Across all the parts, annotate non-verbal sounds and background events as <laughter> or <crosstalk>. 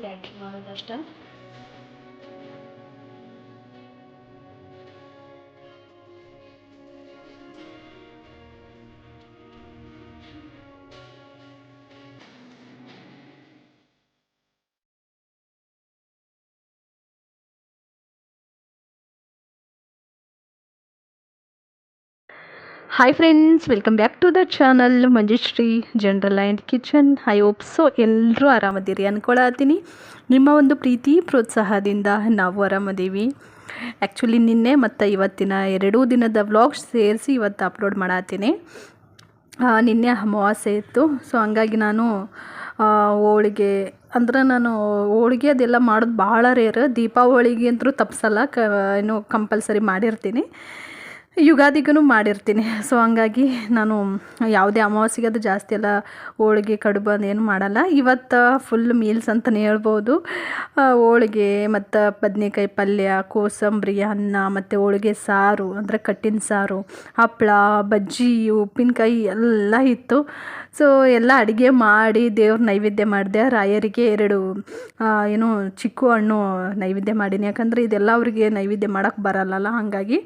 ಮಸ್ತ್ batting ಮಾಡೋದಷ್ಟ hi friends welcome back to the channel Manjushree general and kitchen I hope so ಎಲ್ಲರೂ ಆರಾಮದಿರಿ ಅಂದ್ಕೊಳತ್ತೀನಿ ನಿಮ್ಮ ಒಂದು ಪ್ರೀತಿ, ಪ್ರೋತ್ಸಾಹದಿಂದ ನಾವು ಆರಾಮದೀವಿ. ಆ್ಯಕ್ಚುಲಿ ನಿನ್ನೆ ಮತ್ತು ಇವತ್ತಿನ ಎರಡೂ ದಿನದ ವ್ಲಾಗ್ಸ್ ಸೇರಿಸಿ ಇವತ್ತು ಅಪ್ಲೋಡ್ ಮಾಡತ್ತೀನಿ. ನಿನ್ನೆ ಅಮಾವಾಸ್ಯೆ ಇತ್ತು. ಸೊ ಹಂಗಾಗಿ ನಾನು ಹೋಳಿಗೆ, ಅಂದ್ರೆ ನಾನು ಹೋಳಿಗೆ ಅದೆಲ್ಲ ಮಾಡೋದು ಭಾಳ ರೇರ್ ದೀಪಾವಳಿಗೆ ಅಂತೂ ತಪ್ಪಿಸಲ್ಲ ಕ, ಏನು ಕಂಪಲ್ಸರಿ ಮಾಡಿರ್ತೀನಿ. ಯುಗಾದಿಗೂ ಮಾಡಿರ್ತೀನಿ. ಸೊ ಹಂಗಾಗಿ ನಾನು ಯಾವುದೇ ಅಮಾವಾಸ್ಯೆಗೆ ಅದು ಜಾಸ್ತಿ ಎಲ್ಲ ಹೋಳಿಗೆ, ಕಡುಬು ಅದೇನು ಮಾಡಲ್ಲ. ಇವತ್ತು ಫುಲ್ ಮೀಲ್ಸ್ ಅಂತಲೇ ಹೇಳ್ಬೋದು. ಹೋಳಿಗೆ ಮತ್ತು ಬದನೆಕಾಯಿ ಪಲ್ಯ, ಕೋಸಂಬರಿ, ಅನ್ನ, ಮತ್ತು ಹೋಳಿಗೆ ಸಾರು, ಅಂದರೆ ಕಟ್ಟಿನ ಸಾರು ಹಪ್ಪಳ ಬಜ್ಜಿ, ಉಪ್ಪಿನಕಾಯಿ ಎಲ್ಲ ಇತ್ತು. ಸೊ ಎಲ್ಲ ಅಡುಗೆ ಮಾಡಿ ದೇವ್ರ ನೈವೇದ್ಯ ಮಾಡಿದೆ. ರಾಯರಿಗೆ ಎರಡು ಏನು ಚಿಕ್ಕು ಹಣ್ಣು ನೈವೇದ್ಯ ಮಾಡೀನಿ. ಯಾಕಂದರೆ ಇದೆಲ್ಲ ಅವರಿಗೆ ನೈವೇದ್ಯ ಮಾಡೋಕ್ಕೆ ಬರಲ್ಲಲ್ಲ. ಹಾಗಾಗಿ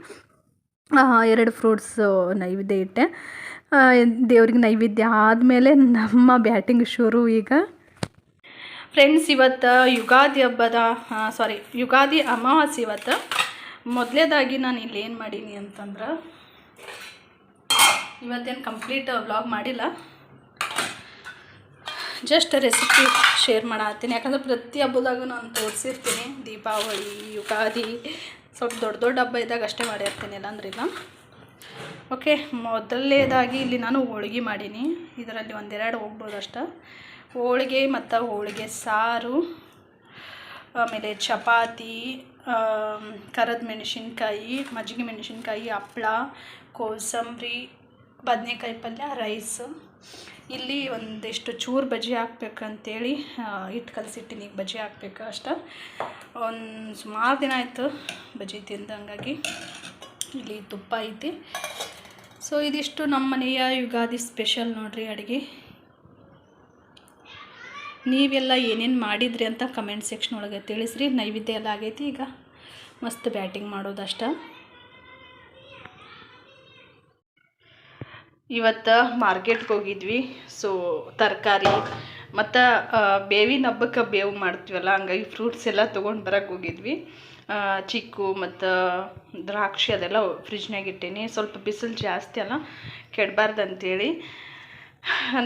ಎರಡು ಫ್ರೂಟ್ಸು ನೈವೇದ್ಯ ಇಟ್ಟೆ. ದೇವ್ರಿಗೆ ನೈವೇದ್ಯ ಆದಮೇಲೆ ನಮ್ಮ ಬ್ಯಾಟಿಂಗ್ ಶುರು ಈಗ. ಫ್ರೆಂಡ್ಸ್ ಇವತ್ತು ಯುಗಾದಿ ಹಬ್ಬದ ಸಾರಿ ಯುಗಾದಿ ಅಮಾವಾಸ್ಯೆ ಇವತ್ತು. ಮೊದಲೇದಾಗಿ ನಾನು ಇಲ್ಲಿ ಏನು ಮಾಡೀನಿ ಅಂತಂದ್ರೆ, ಇವತ್ತೇನು ಕಂಪ್ಲೀಟ್ ವ್ಲಾಗ್ ಮಾಡಿಲ್ಲ. ಜಸ್ಟ್ ರೆಸಿಪಿ ಶೇರ್ ಮಾಡತ್ತೀನಿ. ಯಾಕಂದ್ರೆ ಪ್ರತಿ ಹಬ್ಬದಾಗೂ ನಾನು ತೋರಿಸಿರ್ತೀನಿ. ದೀಪಾವಳಿ, ಯುಗಾದಿ ಸ್ವಲ್ಪ ದೊಡ್ಡ ದೊಡ್ಡ ಹಬ್ಬ ಇದ್ದಾಗ ಅಷ್ಟೇ ಮಾಡಿರ್ತೀನಿ ಇಲ್ಲಾಂದ್ರೆ ಇಲ್ಲ ಓಕೆ ಮೊದಲನೇದಾಗಿ ಇಲ್ಲಿ ನಾನು ಹೋಳ್ಗೆ ಮಾಡೀನಿ. ಇದರಲ್ಲಿ ಒಂದೆರಡು ಹೋಗ್ಬೋದು ಅಷ್ಟ. ಹೋಳಿಗೆ ಮತ್ತು ಹೋಳಿಗೆ ಸಾರು, ಆಮೇಲೆ ಚಪಾತಿ ಕರದ ಮೆಣಸಿನ್ಕಾಯಿ, ಮಜ್ಜಿಗೆ ಮೆಣಸಿನ್ಕಾಯಿ, ಹಪ್ಳ, ಕೋಸಂಬರಿ, ಬದನೆಕಾಯಿ ಪಲ್ಯ, ರೈಸು. ಇಲ್ಲಿ ಒಂದಿಷ್ಟು ಚೂರು ಬಜ್ಜಿ ಹಾಕ್ಬೇಕಂತೇಳಿ ಹಿಟ್ಟು ಕಲಸಿಟ್ಟಿನಿ ಈಗ ಬಜ್ಜಿ ಹಾಕ್ಬೇಕು ಅಷ್ಟ. ಒಂದು ಸುಮಾರು ದಿನ ಆಯಿತು ಬಜ್ಜಿ ತಿಂದು ಹಂಗಾಗಿ ಇಲ್ಲಿ ತುಪ್ಪ ಐತಿ. ಸೊ ಇದಿಷ್ಟು ನಮ್ಮ ಮನೆಯ ಯುಗಾದಿ ಸ್ಪೆಷಲ್ ನೋಡ್ರಿ ಅಡುಗೆ. ನೀವೆಲ್ಲ ಏನೇನು ಮಾಡಿದ್ರಿ ಅಂತ ಕಮೆಂಟ್ ಸೆಕ್ಷನ್ ಒಳಗೆ ತಿಳಿಸ್ರಿ. ನೈವೇದ್ಯ ಎಲ್ಲ ಆಗೈತಿ, ಈಗ ಮಸ್ತ್ ಬ್ಯಾಟಿಂಗ್ ಮಾಡೋದಷ್ಟ. ಇವತ್ತು ಮಾರ್ಕೆಟ್ಗೆ ಹೋಗಿದ್ವಿ. ಸೊ ತರಕಾರಿ, ಮತ್ತು ಬೇವಿನ ಹಬ್ಬಕ್ಕೆ ಬೇವು ಮಾಡ್ತೀವಲ್ಲ, ಹಂಗಾಗಿ ಫ್ರೂಟ್ಸ್ ಎಲ್ಲ ತೊಗೊಂಡು ಬರೋಕ್ಕೆ ಹೋಗಿದ್ವಿ. ಚಿಕ್ಕು ಮತ್ತು ದ್ರಾಕ್ಷಿ ಅದೆಲ್ಲ ಫ್ರಿಜ್ನಾಗ ಇಟ್ಟೀನಿ. ಸ್ವಲ್ಪ ಬಿಸಿಲು ಜಾಸ್ತಿ ಅಲ್ಲ ಕೆಡಬಾರ್ದು ಅಂತೇಳಿ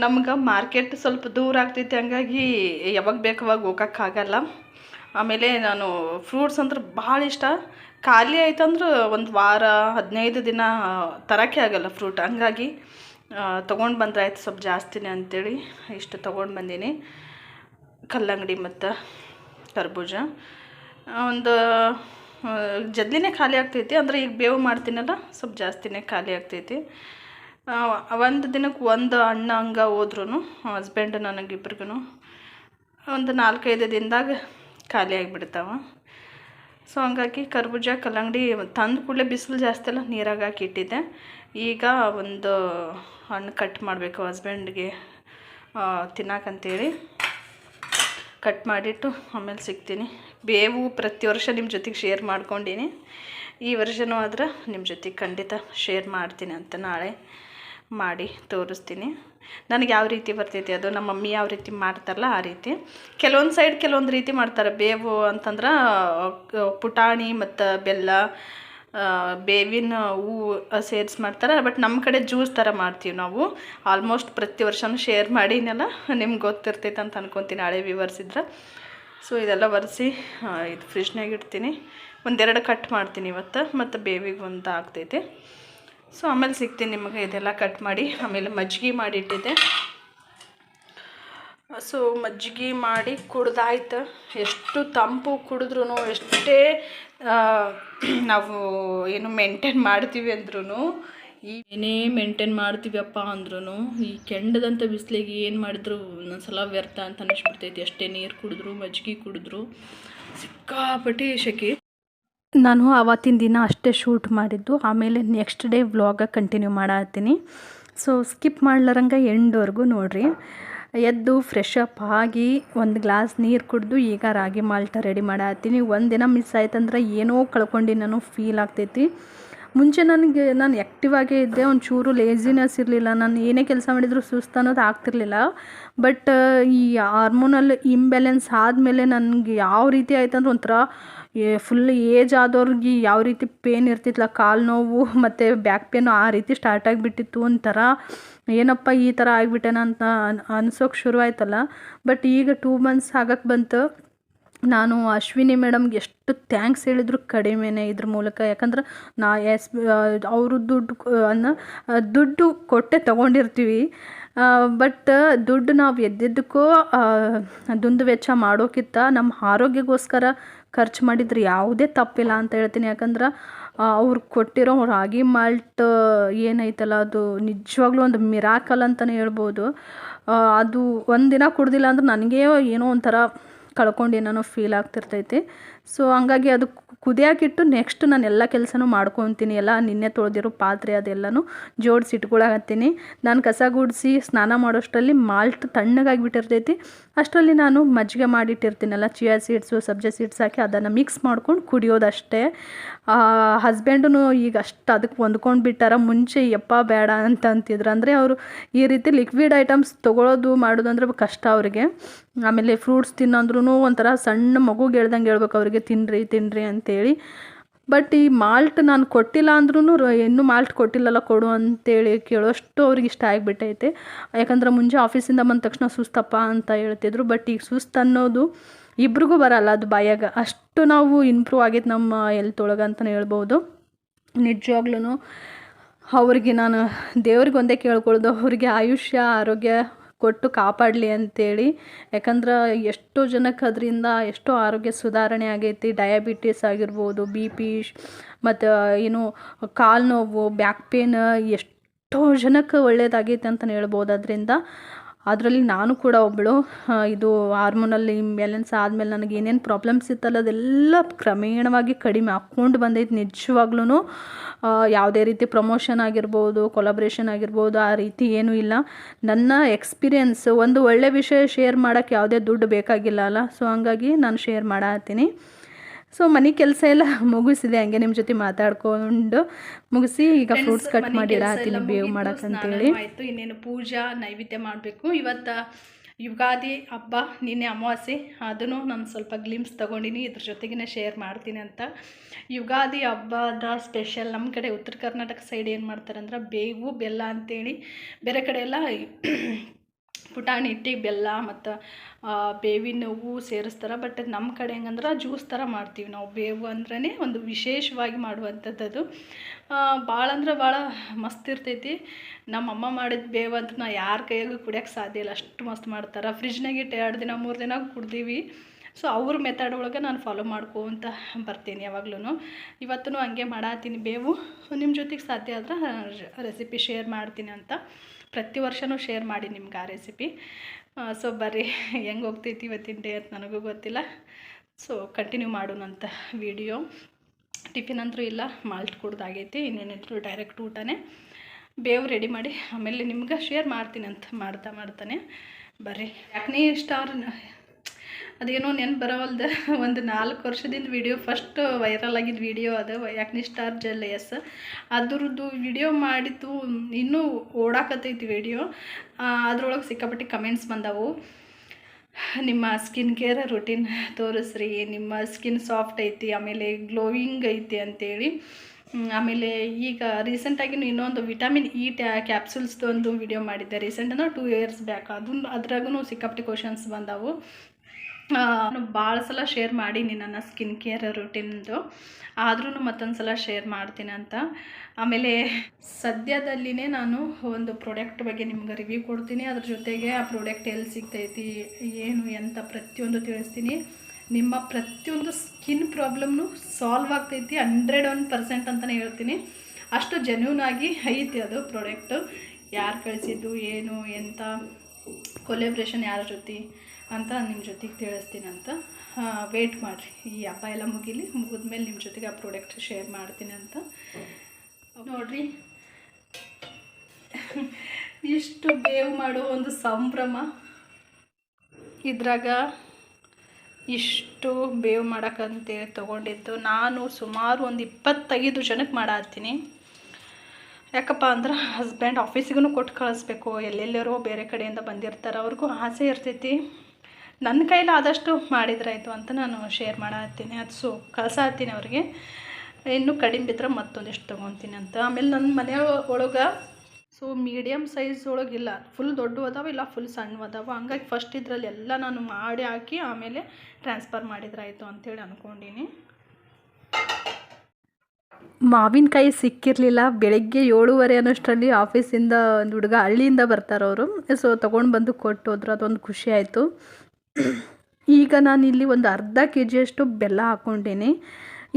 ನಮ್ಗೆ ಮಾರ್ಕೆಟ್ ಸ್ವಲ್ಪ ದೂರ ಆಗ್ತೈತಿ, ಹಂಗಾಗಿ ಯಾವಾಗ ಬೇಕು ಅವಾಗ ಹೋಗೋಕ್ಕಾಗಲ್ಲ. ಆಮೇಲೆ ನಾನು ಫ್ರೂಟ್ಸ್ ಅಂದ್ರೆ ಭಾಳ ಇಷ್ಟ. ಖಾಲಿ ಆಯ್ತಂದ್ರೆ ಒಂದು ವಾರ, ಹದಿನೈದು ದಿನ ತರೋಕ್ಕೆ ಆಗಲ್ಲ ಫ್ರೂಟ್ ಹಂಗಾಗಿ ತೊಗೊಂಡು ಬಂದ್ರೆ ಆಯ್ತು ಸ್ವಲ್ಪ ಜಾಸ್ತಿನೇ ಅಂತೇಳಿ ಇಷ್ಟು ತೊಗೊಂಡು ಬಂದೀನಿ. ಕಲ್ಲಂಗಡಿ ಮತ್ತು ಕರ್ಬೂಜ. ಒಂದು ಜಲ್ದಿನೇ ಖಾಲಿ ಆಗ್ತೈತಿ. ಅಂದರೆ ಈಗ ಬೇವು ಮಾಡ್ತೀನಲ್ಲ, ಸ್ವಲ್ಪ ಜಾಸ್ತಿನೇ ಖಾಲಿ ಆಗ್ತೈತಿ. ಒಂದು ದಿನಕ್ಕೆ ಒಂದು ಅಣ್ಣ ಹಂಗೆ ಹೋದ್ರೂ ಹಸ್ಬೆಂಡ್ ನನಗಿಬ್ರಿಗೂ ಒಂದು ನಾಲ್ಕೈದು ದಿನದಾಗ ಖಾಲಿ ಆಗಿಬಿಡ್ತಾವ. ಸೊ ಹಂಗಾಗಿ ಕರ್ಬೂಜ, ಕಲ್ಲಂಗಡಿ ತಂದ ಕೂಡಲೇ ಬಿಸಿಲು ಜಾಸ್ತಿ ಎಲ್ಲ ನೀರಾಗ ಹಾಕಿ ಇಟ್ಟಿದ್ದೆ. ಈಗ ಒಂದು ಹಣ್ಣು ಕಟ್ ಮಾಡಬೇಕು ಹಸ್ಬೆಂಡ್ಗೆ ತಿನ್ನಕಂತೇಳಿ. ಕಟ್ ಮಾಡಿಟ್ಟು ಆಮೇಲೆ ಸಿಗ್ತೀನಿ. ಬೇವು ಪ್ರತಿ ವರ್ಷ ನಿಮ್ಮ ಜೊತೆಗೆ ಶೇರ್ ಮಾಡ್ಕೊಂಡೀನಿ. ಈ ವರ್ಷನೂ ಆದ್ರೆ ನಿಮ್ಮ ಜೊತೆಗೆ ಖಂಡಿತ ಶೇರ್ ಮಾಡ್ತೀನಿ ಅಂತ ನಾಳೆ. ಮಾಡಿ ತೋರಿಸ್ತೀನಿ. ನನಗೆ ಯಾವ ರೀತಿ ಬರ್ತೈತಿ ಅದು, ನಮ್ಮ ಮಮ್ಮಿ ಯಾವ ರೀತಿ ಮಾಡ್ತಾರಲ್ಲ ಆ ರೀತಿ. ಕೆಲವೊಂದು ಸೈಡ್ ಕೆಲವೊಂದು ರೀತಿ ಮಾಡ್ತಾರೆ. ಬೇವು ಅಂತಂದ್ರೆ ಪುಟಾಣಿ ಮತ್ತು ಬೆಲ್ಲ ಬೇವಿನ ಹೂವು ಸೇರಿಸಿ ಮಾಡ್ತಾರೆ. ಬಟ್ ನಮ್ಮ ಕಡೆ ಜ್ಯೂಸ್ ಥರ ಮಾಡ್ತೀವಿ ನಾವು. ಆಲ್ಮೋಸ್ಟ್ ಪ್ರತಿ ವರ್ಷವೂ ಶೇರ್ ಮಾಡಿನೆಲ್ಲ ನಿಮ್ಗೆ ಗೊತ್ತಿರ್ತೈತೆ ಅಂತ ಅನ್ಕೊತೀನಿ ಹಳೆ ವ್ಯೂವರ್ಸ್ ಇದ್ರೆ. ಸೊ ಇದೆಲ್ಲ ಒರೆಸಿ ಇದು ಫ್ರಿಜ್ನಾಗ ಇಡ್ತೀನಿ. ಒಂದೆರಡು ಕಟ್ ಮಾಡ್ತೀನಿ ಇವತ್ತು. ಮತ್ತು ಬೇವಿಗೆ ಒಂದು ಆಗ್ತೈತೆ ಸೊ ಆಮೇಲೆ ಸಿಗ್ತೀನಿ ನಿಮಗೆ ಇದೆಲ್ಲ ಕಟ್ ಮಾಡಿ, ಆಮೇಲೆ ಮಜ್ಜಿಗೆ ಮಾಡಿಟ್ಟಿದ್ದೆ. ಸೊ ಮಜ್ಜಿಗೆ ಮಾಡಿ ಕುಡ್ದಾಯ್ತು. ಎಷ್ಟು ತಂಪು ಕುಡಿದ್ರೂ ಎಷ್ಟೇ ನಾವು ಏನು ಮೇಂಟೈನ್ ಮಾಡ್ತೀವಿ ಅಂದ್ರೂ ಈ ಏನೇ ಮೇಂಟೈನ್ ಮಾಡ್ತೀವಪ್ಪ ಅಂದ್ರೂ ಈ ಕೆಂಡದಂಥ ಬಿಸಿಲಿಗೆ ಏನು ಮಾಡಿದ್ರು ಒಂದೊಂದ್ಸಲ ವ್ಯರ್ಥ ಅಂತ ಅನ್ನಿಸ್ಬಿಡ್ತೈತಿ ಎಷ್ಟೇ ನೀರು ಕುಡಿದ್ರು, ಮಜ್ಜಿಗೆ ಕುಡಿದ್ರು, ಸಿಕ್ಕಾಪಟ್ಟಿ ಶೆಕೆ. ನಾನು ಆವತ್ತಿನ ದಿನ ಅಷ್ಟೇ ಶೂಟ್ ಮಾಡಿದ್ದು, ಆಮೇಲೆ ನೆಕ್ಸ್ಟ್ ಡೇ ವ್ಲಾಗ ಕಂಟಿನ್ಯೂ ಮಾಡತ್ತೀನಿ. ಸೊ ಸ್ಕಿಪ್ ಮಾಡ್ಲಾರಂಗ ಎಂಡ್ವರೆಗೂ ನೋಡಿರಿ. ಎದ್ದು ಫ್ರೆಶ್ ಅಪ್ ಆಗಿ ಒಂದು ಗ್ಲಾಸ್ ನೀರು ಕುಡಿದು ಈಗ ರಾಗಿ ಮಾಲ್ಟ ರೆಡಿ ಮಾಡತ್ತೀನಿ. ಒಂದಿನ ಮಿಸ್ ಆಯ್ತಂದ್ರೆ ಏನೋ ಕಳ್ಕೊಂಡು ನಾನು ಫೀಲ್ ಆಗ್ತೈತಿ. ಮುಂಚೆ ನನಗೆ, ನಾನು ಆ್ಯಕ್ಟಿವ್ ಆಗೇ ಇದ್ದೆ, ಒಂಚೂರು ಲೇಸಿನೆಸ್ ಇರಲಿಲ್ಲ. ನಾನು ಏನೇ ಕೆಲಸ ಮಾಡಿದರೂ ಸುಸ್ತು ಅನ್ನೋದು ಆಗ್ತಿರ್ಲಿಲ್ಲ. ಬಟ್ ಈ ಹಾರ್ಮೋನಲ್ ಇಂಬ್ಯಾಲೆನ್ಸ್ ಆದಮೇಲೆ ನನಗೆ ಯಾವ ರೀತಿ ಆಯ್ತಂದ್ರೆ ಒಂಥರ ಫುಲ್ ಏಜ್ ಆದವ್ರಿಗೆ ಯಾವ ರೀತಿ ಪೇನ್ ಇರ್ತಿತ್ತಲ್ಲ ಕಾಲು ನೋವು, ಮತ್ತು ಬ್ಯಾಕ್ ಪೇನು ಆ ರೀತಿ ಸ್ಟಾರ್ಟ್ ಆಗಿಬಿಟ್ಟಿತ್ತು ಒಂಥರ. ಏನಪ್ಪ ಈ ಥರ ಆಗಿಬಿಟ್ಟೆನ ಅಂತ ಅನ್, ಅನ್ಸೋಕೆ ಶುರುವಾಯ್ತಲ್ಲ. ಬಟ್ ಈಗ ಟೂ ಮಂತ್ಸ್ ಆಗಕ್ಕೆ ಬಂತು. ನಾನು ಅಶ್ವಿನಿ ಮೇಡಮ್ಗೆ ಎಷ್ಟು ಥ್ಯಾಂಕ್ಸ್ ಹೇಳಿದ್ರು ಕಡಿಮೆನೇ ಇದ್ರ ಮೂಲಕ. ಯಾಕಂದ್ರೆ ನಾ ಎಸ್ ಅವರು ದುಡ್ಡು, ಅನ್ನ ದುಡ್ಡು ಕೊಟ್ಟೆ ತೊಗೊಂಡಿರ್ತೀವಿ. ಬಟ್ ದುಡ್ಡು ನಾವು ಎದ್ದಿದ್ದಕ್ಕೂ ದುಂದು ವೆಚ್ಚ ಮಾಡೋಕ್ಕಿಂತ ನಮ್ಮ ಆರೋಗ್ಯಕ್ಕೋಸ್ಕರ ಖರ್ಚು ಮಾಡಿದ್ರೆ ಯಾವುದೇ ತಪ್ಪಿಲ್ಲ ಅಂತ ಹೇಳ್ತೀನಿ. ಯಾಕಂದ್ರೆ ಅವ್ರು ಕೊಟ್ಟಿರೋ ರಾಗಿ ಮಾಲ್ಟ್ ಏನೈತಲ್ಲ, ಅದು ನಿಜವಾಗ್ಲೂ ಒಂದು ಮಿರಾಕಲ್ ಅಂತಲೇ ಹೇಳ್ಬೋದು. ಅದು ಒಂದಿನ ಕುಡ್ದಿಲ್ಲ ಅಂದ್ರೆ ನನಗೇ ಏನೋ ಒಂಥರ ಕಳ್ಕೊಂಡೇನೋ ಫೀಲ್ ಆಗ್ತಿರ್ತೈತಿ. ಸೊ ಹಂಗಾಗಿ ಅದು ಕುದಿಯಾಕಿಟ್ಟು ನೆಕ್ಸ್ಟ್ ನಾನು ಎಲ್ಲ ಕೆಲಸನೂ ಮಾಡ್ಕೊತೀನಿ. ಎಲ್ಲ ನಿನ್ನೆ ತೊಳೆದಿರೋ ಪಾತ್ರೆ ಅದೆಲ್ಲನೂ ಜೋಡಿಸಿ ಇಟ್ಕೊಳಕತ್ತೀನಿ. ನಾನು ಕಸ ಗುಡಿಸಿ ಸ್ನಾನ ಮಾಡೋಷ್ಟರಲ್ಲಿ ಮಾಲ್ಟ್ ತಣ್ಣಗಾಗಿ ಬಿಟ್ಟಿರ್ತೈತಿ ಅಷ್ಟರಲ್ಲಿ ನಾನು ಮಜ್ಜಿಗೆ ಮಾಡಿಟ್ಟಿರ್ತೀನಲ್ಲ ಚಿಯಾ ಸೀಡ್ಸು ಸಬ್ಜೆ ಸೀಡ್ಸ್ ಹಾಕಿ ಅದನ್ನು ಮಿಕ್ಸ್ ಮಾಡ್ಕೊಂಡು ಕುಡಿಯೋದಷ್ಟೇ. ಹಸ್ಬೆಂಡೂ ಈಗ ಅಷ್ಟು ಅದಕ್ಕೆ ಹೊಂದ್ಕೊಂಡು ಬಿಟ್ಟಾರ, ಮುಂಚೆ ಯಪ್ಪ ಬೇಡ ಅಂತ ಅಂತಿದ್ರು. ಅಂದರೆ ಅವರು ಈ ರೀತಿ ಲಿಕ್ವಿಡ್ ಐಟಮ್ಸ್ ತೊಗೊಳೋದು ಮಾಡೋದು ಅಂದರೆ ಕಷ್ಟ ಅವರಿಗೆ. ಆಮೇಲೆ ಫ್ರೂಟ್ಸ್ ತಿನ್ನಂದ್ರೂ ಒಂಥರ ಸಣ್ಣ ಮಗುಗೆ ಹೇಳ್ದಂಗೆ ಹೇಳ್ಬೇಕು ಅವರಿಗೆ ತಿನ್ನಿರಿ ತಿನ್ನಿರಿ ಅಂತೇಳಿ. ಬಟ್ ಈ ಮಾಲ್ಟ್ ನಾನು ಕೊಟ್ಟಿಲ್ಲ ಅಂದ್ರೂ ಇನ್ನೂ ಮಾಲ್ಟ್ ಕೊಟ್ಟಿಲ್ಲಲ್ಲ ಕೊಡು ಅಂತೇಳಿ ಕೇಳೋಷ್ಟು ಅವ್ರಿಗೆ ಇಷ್ಟ ಆಗಿಬಿಟ್ಟೈತೆ. ಯಾಕಂದ್ರೆ ಮುಂಚೆ ಆಫೀಸಿಂದ ಬಂದ ತಕ್ಷಣ ಸುಸ್ತಪ್ಪ ಅಂತ ಹೇಳ್ತಿದ್ರು. ಬಟ್ ಈಗ ಸುಸ್ತು ಅನ್ನೋದು ಇಬ್ರಿಗೂ ಬರಲ್ಲ ಅದು ಬಾಯಾಗ. ಅಷ್ಟು ನಾವು ಇಂಪ್ರೂವ್ ಆಗೈತೆ ನಮ್ಮ ಹೆಲ್ತ್ ಒಳಗೆ ಅಂತಲೇ ಹೇಳ್ಬೋದು. ನಿಜವಾಗ್ಲೂ ಅವ್ರಿಗೆ ನಾನು ದೇವ್ರಿಗೆ ಒಂದೇ ಕೇಳ್ಕೊಳ್ಳೋದು, ಅವ್ರಿಗೆ ಆಯುಷ್ಯ, ಆರೋಗ್ಯ ಕೊಟ್ಟು ಕಾಪಾಡಲಿ ಅಂತೇಳಿ. ಯಾಕಂದ್ರೆ ಎಷ್ಟೋ ಜನಕ್ಕೆ ಅದರಿಂದ ಎಷ್ಟೋ ಆರೋಗ್ಯ ಸುಧಾರಣೆ ಆಗೈತಿ. ಡಯಾಬಿಟೀಸ್ ಆಗಿರ್ಬೋದು ಬಿ ಪಿ ಮತ್ತು ಏನು ಕಾಲು ನೋವು ಬ್ಯಾಕ್ ಪೇನ್ ಎಷ್ಟೋ ಜನಕ್ಕೆ ಒಳ್ಳೇದಾಗೈತೆ ಅಂತಲೇ ಹೇಳ್ಬೋದು. ಅದರಿಂದ ಅದರಲ್ಲಿ ನಾನು ಕೂಡ ಒಬ್ಬಳು ಇದು ಹಾರ್ಮೋನಲ್ ಇಂಬ್ಯಾಲೆನ್ಸ್ ಆದಮೇಲೆ ನನಗೆ ಏನೇನು ಪ್ರಾಬ್ಲಮ್ಸ್ ಇತ್ತಲ್ಲ, ಅದೆಲ್ಲ ಕ್ರಮೇಣವಾಗಿ ಕಡಿಮೆ ಹಾಕ್ಕೊಂಡು ಬಂದೈತೆ ನಿಜವಾಗ್ಲೂ ಯಾವುದೇ ರೀತಿ ಪ್ರಮೋಷನ್ ಆಗಿರ್ಬೋದು ಕೊಲಾಬ್ರೇಷನ್ ಆಗಿರ್ಬೋದು, ಆ ರೀತಿ ಏನೂ ಇಲ್ಲ. ನನ್ನ ಎಕ್ಸ್ಪೀರಿಯನ್ಸ್ ಒಂದು ಒಳ್ಳೆ ವಿಷಯ ಶೇರ್ ಮಾಡೋಕ್ಕೆ ಯಾವುದೇ ದುಡ್ಡು ಬೇಕಾಗಿಲ್ಲ ಅಲ್ಲ ಸೊ ಹಂಗಾಗಿ ನಾನು ಶೇರ್ ಮಾಡತ್ತೀನಿ. ಸೊ ಮನೆ ಕೆಲಸ ಎಲ್ಲ ಮುಗಿಸಿದೆ. ಹಂಗೆ ನಿಮ್ಮ ಜೊತೆ ಮಾತಾಡ್ಕೊಂಡು ಮುಗಿಸಿ ಈಗ ಫ್ರೂಟ್ಸ್ ಕಟ್ ಮಾಡಿ ಬೇವ್ ಬೇವು ಮಾಡಕ್ಕಂತೇಳಿ ಆಯಿತು ಇನ್ನೇನು ಪೂಜಾ ನೈವೇದ್ಯ ಮಾಡಬೇಕು. ಇವತ್ತು ಯುಗಾದಿ ಹಬ್ಬ ನಿನ್ನೆ ಅಮಾವಾಸ್ಯೆ. ಅದನ್ನು ನಾನು ಸ್ವಲ್ಪ ಗ್ಲಿಮ್ಸ್ ತೊಗೊಂಡಿನಿ ಇದ್ರ ಜೊತೆಗಿನ ಶೇರ್ ಮಾಡ್ತೀನಿ ಅಂತ. ಯುಗಾದಿ ಹಬ್ಬದ ಸ್ಪೆಷಲ್ ನಮ್ಮ ಕಡೆ ಉತ್ತರ ಕರ್ನಾಟಕ ಸೈಡ್ ಏನು ಮಾಡ್ತಾರೆ ಅಂದ್ರೆ ಬೇವು ಬೆಲ್ಲ ಅಂತೇಳಿ. ಬೇರೆ ಕಡೆ ಎಲ್ಲ <clears throat> ಪುಟಾಣಿ ಹಿಟ್ಟಿ ಬೆಲ್ಲ ಮತ್ತು ಬೇವಿನ ಹೂವು ಸೇರಿಸ್ತಾರೆ ಬಟ್ ನಮ್ಮ ಕಡೆ ಹೆಂಗಂದ್ರೆ ಜ್ಯೂಸ್ ಥರ ಮಾಡ್ತೀವಿ ನಾವು. ಬೇವು ಅಂದ್ರೇ ಒಂದು ವಿಶೇಷವಾಗಿ ಮಾಡುವಂಥದ್ದು ಅದು. ಭಾಳ ಅಂದ್ರೆ ಭಾಳ ಮಸ್ತ್ ಇರ್ತೈತಿ. ನಮ್ಮ ಅಮ್ಮ ಮಾಡಿದ ಬೇವು ಅಂತ ನಾ ಯಾರ ಕೈಯಾಗೂ ಕುಡಿಯೋಕ್ಕೆ ಸಾಧ್ಯ ಇಲ್ಲ. ಅಷ್ಟು ಮಸ್ತ್ ಮಾಡ್ತಾರೆ. ಫ್ರಿಜ್ನಾಗ ಇಟ್ಟು ಎರಡು ದಿನ, ಮೂರು ದಿನ ಕುಡ್ದೀವಿ. ಸೊ ಅವ್ರ ಮೆಥಡ್ ಒಳಗೆ ನಾನು ಫಾಲೋ ಮಾಡ್ಕೊತ ಬರ್ತೀನಿ ಯಾವಾಗ್ಲೂ ಇವತ್ತೂ ಹಂಗೆ ಮಾಡತ್ತೀನಿ ಬೇವು. ನಿಮ್ಮ ಜೊತೆಗೆ ಸಾಧ್ಯ ಆದ್ರೆ ರೆಸಿಪಿ ಶೇರ್ ಮಾಡ್ತೀನಿ ಅಂತ. ಪ್ರತಿ ವರ್ಷನೂ ಶೇರ್ ಮಾಡಿ ನಿಮ್ಗೆ ಆ ರೆಸಿಪಿ ಸೊ ಬರ್ರಿ, <laughs> ಹೆಂಗೆ ಹೋಗ್ತೈತಿ ಇವತ್ತಿನ ಡೇ ಅಂತ ನನಗೂ ಗೊತ್ತಿಲ್ಲ. ಸೊ ಕಂಟಿನ್ಯೂ ಮಾಡೋಣಂತ ವಿಡಿಯೋ ಟಿಫಿನ್ ಅಂತೂ ಇಲ್ಲ ಮಾಲ್ಟ್ ಕುಡ್ದಾಗೈತಿ ಇನ್ನೇನಿದ್ರು ಡೈರೆಕ್ಟ್ ಊಟನೇ. ಬೇವು ರೆಡಿ ಮಾಡಿ, ಆಮೇಲೆ ನಿಮ್ಗೆ ಶೇರ್ ಮಾಡ್ತೀನಿ ಅಂತ ಮಾಡ್ತಾ ಮಾಡ್ತಾನೆ. ಬರ್ರಿ. ಯಾಕನೇ ಸ್ಟಾರ್ ಅದೇನೋ ನೆನ್ಪು ಬರೋವಲ್ದ <laughs> ಒಂದು ನಾಲ್ಕು ವರ್ಷದಿಂದ ವಿಡಿಯೋ ಫಸ್ಟ್ ವೈರಲ್ ಆಗಿದ್ದ ವಿಡಿಯೋ ಅದು ಯಾಕನಿ ಸ್ಟಾರ್ ಜೆಲ್ ಎಸ್ ಅದ್ರದ್ದು ವಿಡಿಯೋ ಮಾಡಿದ್ದು ಇನ್ನೂ ಓಡಾಕತ್ತೈತಿ ವಿಡಿಯೋ ಅದ್ರೊಳಗೆ ಸಿಕ್ಕಾಪಟ್ಟೆ ಕಮೆಂಟ್ಸ್ ಬಂದವು. ನಿಮ್ಮ ಸ್ಕಿನ್ ಕೇರ್ ರುಟೀನ್ ತೋರಿಸ್ರಿ, ನಿಮ್ಮ ಸ್ಕಿನ್ ಸಾಫ್ಟ್ ಐತಿ, ಆಮೇಲೆ ಗ್ಲೋಯಿಂಗ್ ಐತಿ ಅಂತೇಳಿ. ಆಮೇಲೆ ಈಗ ರೀಸೆಂಟಾಗಿ ಇನ್ನೊಂದು ವಿಟಮಿನ್ ಇ ಟ್ಯಾ ಕ್ಯಾಪ್ಸೂಲ್ಸ್ದು ಒಂದು ವಿಡಿಯೋ ಮಾಡಿದ್ದೆ. ರೀಸೆಂಟ್ ಅಂದರೆ ಟೂ ಇಯರ್ಸ್ ಬ್ಯಾಕ್ ಅದನ್ನು ಅದ್ರಾಗೂ ಸಿಕ್ಕಾಪಟ್ಟೆ ಕ್ವಶನ್ಸ್ ಬಂದವು. ಭಾಳ ಸಲ ಶೇರ್ ಮಾಡೀನಿ ನನ್ನ ಸ್ಕಿನ್ ಕೇರ್ ರುಟೀನ್ದು ಆದ್ರೂ ಮತ್ತೊಂದು ಸಲ ಶೇರ್ ಮಾಡ್ತೀನಿ ಅಂತ. ಆಮೇಲೆ ಸದ್ಯದಲ್ಲಿನೇ ನಾನು ಒಂದು ಪ್ರಾಡಕ್ಟ್ ಬಗ್ಗೆ ನಿಮ್ಗೆ ರಿವ್ಯೂ ಕೊಡ್ತೀನಿ. ಅದ್ರ ಜೊತೆಗೆ ಆ ಪ್ರಾಡಕ್ಟ್ ಎಲ್ಲಿ ಸಿಗ್ತೈತಿ, ಏನು, ಎಂತ ಪ್ರತಿಯೊಂದು ತಿಳಿಸ್ತೀನಿ. ನಿಮ್ಮ ಪ್ರತಿಯೊಂದು ಸ್ಕಿನ್ ಪ್ರಾಬ್ಲಮ್ನು ಸಾಲ್ವ್ ಆಗ್ತೈತಿ ಹಂಡ್ರೆಡ್ ಒನ್ ಪರ್ಸೆಂಟ್ ಅಂತಲೇ ಹೇಳ್ತೀನಿ. ಅಷ್ಟು ಜೆನ್ಯೂನ್ ಆಗಿ ಐತಿ ಅದು ಪ್ರಾಡಕ್ಟು ಯಾರು ಕಳಿಸಿದ್ದು, ಏನು ಎಂಥ ಕೊಲೆಬ್ರೇಷನ್ ಯಾರ ಜೊತೆ ಅಂತ ನಿಮ್ಮ ಜೊತೆಗೆ ತಿಳಿಸ್ತೀನಿ ಅಂತ ವೇಟ್ ಮಾಡಿರಿ. ಈ ಹಬ್ಬ ಎಲ್ಲ ಮುಗೀಲಿ, ಮುಗಿದ್ಮೇಲೆ ನಿಮ್ಮ ಜೊತೆಗೆ ಆ ಪ್ರಾಡಕ್ಟ್ ಶೇರ್ ಮಾಡ್ತೀನಿ ಅಂತ. ನೋಡ್ರಿ. ಇಷ್ಟು ಬೇವು ಮಾಡೋ ಒಂದು ಸಂಭ್ರಮ. ಇದ್ರಾಗ ಇಷ್ಟು ಬೇವು ಮಾಡೋಕ್ಕಂತೇಳಿ ತೊಗೊಂಡಿದ್ದು. ನಾನು ಸುಮಾರು ಒಂದು ಇಪ್ಪತ್ತೈದು ಜನಕ್ಕೆ ಮಾಡಾತ್ತೀನಿ. ಯಾಕಪ್ಪ ಅಂದ್ರೆ ಹಸ್ಬೆಂಡ್ ಆಫೀಸಿಗೂ ಕೊಟ್ಟು ಕಳಿಸ್ಬೇಕು. ಎಲ್ಲೆಲ್ಲರೋ ಬೇರೆ ಕಡೆಯಿಂದ ಬಂದಿರ್ತಾರೆ. ಅವ್ರಿಗೂ ಆಸೆ ಇರ್ತೈತಿ. ನನ್ನ ಕೈಲಿ ಆದಷ್ಟು ಮಾಡಿದ್ರಾಯಿತು ಅಂತ ನಾನು ಶೇರ್ ಮಾಡತ್ತೀನಿ. ಅದು ಸೊ, ಕಳ್ಸತ್ತೀನಿ ಅವ್ರಿಗೆ. ಇನ್ನೂ ಕಡಿಮೆ ಬಿದ್ದರೆ ಮತ್ತೊಂದಿಷ್ಟು ತೊಗೊತೀನಿ ಅಂತ. ಆಮೇಲೆ ನನ್ನ ಮನೆ ಒಳಗೆ ಸೊ ಮೀಡಿಯಮ್ ಸೈಜ್ ಇಲ್ಲ. ಫುಲ್ ದೊಡ್ಡ ಅದಾವ ಇಲ್ಲ ಫುಲ್ ಸಣ್ಣ ಅದಾವ. ಹಂಗಾಗಿ ಫಸ್ಟ್ ಇದರಲ್ಲಿ ಎಲ್ಲ ನಾನು ಮಾಡಿ ಹಾಕಿ ಆಮೇಲೆ ಟ್ರಾನ್ಸ್ಫರ್ ಮಾಡಿದ್ರಾಯಿತು ಅಂಥೇಳಿ ಅಂದ್ಕೊಂಡೀನಿ ಮಾವಿನಕಾಯಿ ಸಿಕ್ಕಿರಲಿಲ್ಲ. ಬೆಳಗ್ಗೆ ಏಳುವರೆ ಅನ್ನೋಷ್ಟರಲ್ಲಿ ಆಫೀಸಿಂದ ಒಂದು ಹುಡುಗ ಹಳ್ಳಿಯಿಂದ ಬರ್ತಾರೆ ಅವರು. ಸೊ, ತೊಗೊಂಡು ಬಂದು ಕೊಟ್ಟು ಹೋದ್ರು. ಅದೊಂದು ಖುಷಿ ಆಯಿತು. ಈಗ ನಾನು ಇಲ್ಲಿ ಒಂದು ಅರ್ಧ ಕೆ ಜಿಯಷ್ಟು ಬೆಲ್ಲ ಹಾಕ್ಕೊಂಡೇನೆ.